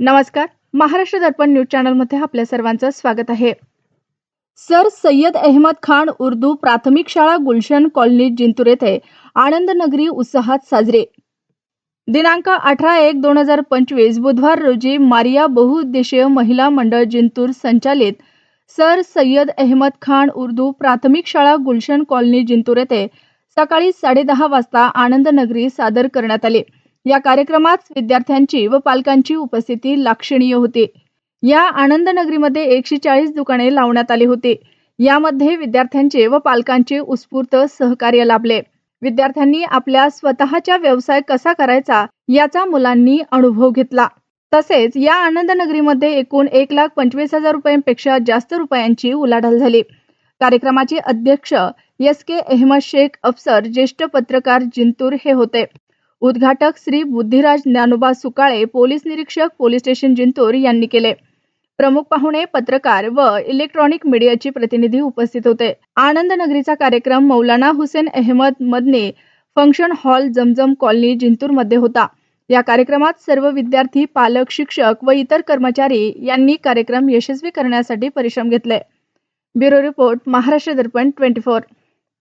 नमस्कार. महाराष्ट्र दर्पण न्यूज चॅनलमध्ये आपल्या सर्वांचं स्वागत आहे. सर सय्यद अहमद खान उर्दू प्राथमिक शाळा गुलशन कॉलनी जिंतूर येथे आनंद नगरी उत्साहात साजरे. दिनांक अठरा एक दोन हजार पंचवीस बुधवार रोजी मारिया बहुउद्देशीय महिला मंडळ जिंतूर संचालित सर सय्यद अहमद खान उर्दू प्राथमिक शाळा गुलशन कॉलनी जिंतूर येथे सकाळी साडेदहा वाजता आनंद नगरी सादर करण्यात आली. या कार्यक्रमात विद्यार्थ्यांची व पालकांची उपस्थिती लक्षणीय होती. या आनंद नगरीमध्ये एकशे चाळीस दुकाने लावण्यात आली होती. यामध्ये विद्यार्थ्यांचे व पालकांचे उत्स्फूर्त सहकार्य लाभले. विद्यार्थ्यांनी आपल्या स्वतःचा व्यवसाय कसा करायचा याचा मुलांनी अनुभव घेतला. तसेच या आनंद नगरीमध्ये एकूण एक लाख पंचवीस हजार रुपयांपेक्षा जास्त रुपयांची उलाढाल झाली. कार्यक्रमाचे अध्यक्ष एस के अहमद शेख अफसर ज्येष्ठ पत्रकार जिंतूर हे होते. उद्घाटक श्री बुद्धिराज ज्ञानोबा सुकाळे पोलीस निरीक्षक पोलीस स्टेशन जिंतूर यांनी केले. प्रमुख पाहुणे पत्रकार व इलेक्ट्रॉनिक मीडियाचे प्रतिनिधी उपस्थित होते. आनंद नगरीचा कार्यक्रम Maulana Hussain Ahmed Madani function hall Zamzam colony जिंतूरमध्ये होता. या कार्यक्रमात सर्व विद्यार्थी पालक शिक्षक व इतर कर्मचारी यांनी कार्यक्रम यशस्वी करण्यासाठी परिश्रम घेतले. Bureau report Maharashtra Darpan twenty four.